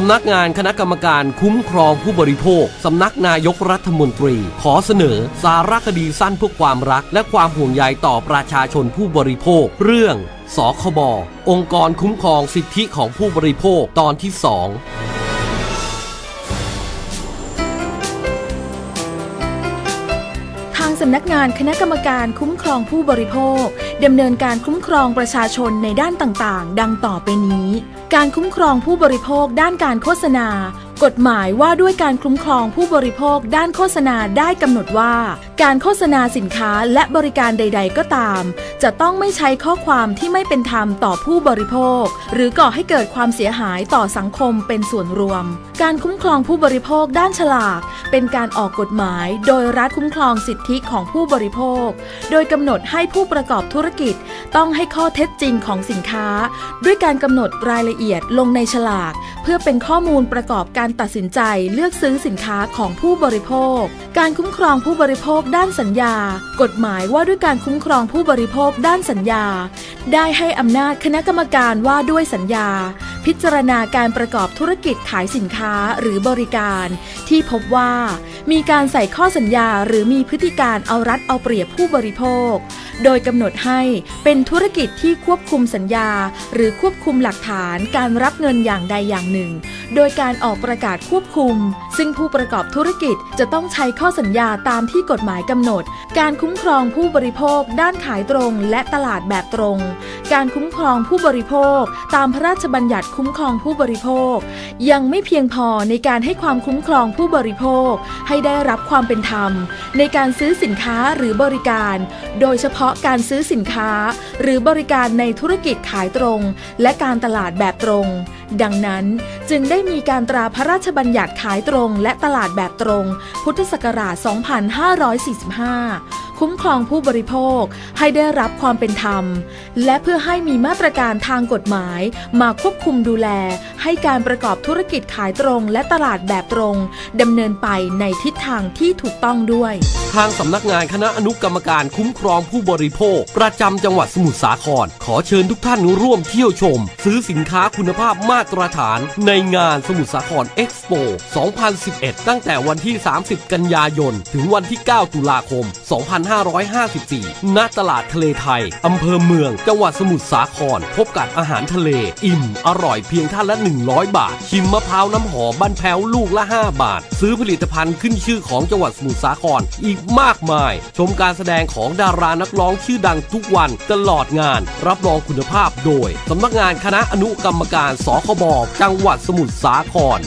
สำนักงานคณะกรรมการคุ้มครองผู้บริโภค สำนักนายกรัฐมนตรี ขอเสนอ สารคดีสั้นเพื่อความรัก และความห่วงใยต่อประชาชนผู้บริโภค เรื่อง สคบ องค์กรคุ้มครองสิทธิของผู้บริโภคตอนที่สอง สำนักงานคณะกรรมการคุ้มครองผู้บริโภคดำเนินการคุ้มครองประชาชนในด้านต่างๆ ดังต่อไปนี้ การคุ้มครองผู้บริโภคด้านการโฆษณา กฎหมายว่าด้วยการคุ้มครองผู้บริโภคด้านโฆษณาได้กำหนดว่า การโฆษณาสินค้าและบริการใด ๆ ก็ตาม จะต้องไม่ใช้ข้อความที่ไม่เป็นธรรมต่อผู้บริโภค หรือก่อให้เกิดความเสียหายต่อสังคมเป็นส่วนรวม การคุ้มครองผู้บริโภคด้านฉลาก เป็นการออกกฎหมายโดยรัฐคุ้มครองสิทธิของผู้บริโภค โดยกำหนดให้ผู้ประกอบธุรกิจต้องให้ข้อเท็จจริงของสินค้า ด้วยการกำหนดรายละเอียดลงในฉลาก เพื่อเป็นข้อมูลประกอบการตัดสินใจเลือกซื้อสินค้าของผู้บริโภค การคุ้มครองผู้บริโภคด้านสัญญา กฎหมายว่าด้วยการคุ้มครองผู้บริโภคด้านสัญญา ได้ให้อำนาจคณะกรรมการว่าด้วยสัญญา พิจารณาการประกอบธุรกิจขายสินค้าหรือบริการ ที่พบว่า มีการใส่ข้อสัญญาหรือมีพฤติการเอารัดเอาเปรียบผู้บริโภค โดยกำหนดให้เป็นธุรกิจที่ควบคุมสัญญา หรือควบคุมหลักฐานการรับเงินอย่างใดอย่างหนึ่ง โดยการออกประกาศควบคุม ซึ่งผู้ประกอบธุรกิจจะต้องใช้ข้อสัญญาตามที่กฎหมายกำหนด การคุ้มครองผู้บริโภค ด้านขายตรง และตลาดแบบตรง การคุ้มครองผู้บริโภค ตามพระราชบัญญัติคุ้มครองผู้บริโภค ยังไม่เพียงพอในการให้ความคุ้มครองผู้บริโภค ให้ได้รับความเป็นธรรม ในการซื้อสินค้าหรือบริการ โดยเฉพาะการซื้อสินค้า หรือบริการในธุรกิจขายตรง และการตลาดแบบตรง ดังนั้นจึงได้มีการตราพระราชบัญญัติขายตรงและตลาดแบบตรง พุทธศักราช 2545 คุ้มครองผู้บริโภคให้ได้รับความเป็นธรรม และเพื่อให้มีมาตรการทางกฎหมาย มาควบคุมดูแล ให้การประกอบธุรกิจขายตรง และตลาดแบบตรงดำเนินไปในทิศทางที่ถูกต้องด้วย ทางสำนักงานคณะอนุกรรมการคุ้มครองผู้บริโภค ประจำจังหวัดสมุทรสาคร ขอเชิญทุกท่านร่วมเที่ยวชม ซื้อสินค้าคุณภาพมาตรฐาน ในงานสมุทรสาครเอ็กซ์โป2011 ตั้งแต่วันที่ 30 กันยายน ถึงวันที่ 9 ตุลาคม 2 5 2554 ณ ตลาดทะเลไทย อำเภอเมือง จังหวัดสมุทรสาคร พบกับอาหารทะเล อิ่ม อร่อยเพียงท่านละ 100 บาท ชิมมะพร้าวน้ำหอมบ้านแพ้วลูกละ 5 บาท ซื้อผลิตภัณฑ์ขึ้นชื่อของจังหวัดสมุทรสาคร อีกมากมาย ชมการแสดงของดารานักร้องชื่อดังทุกวันตลอดงาน รับรองคุณภาพโดยสำนักงานคณะอนุกรรมการสคบจังหวัดสมุทรสาคร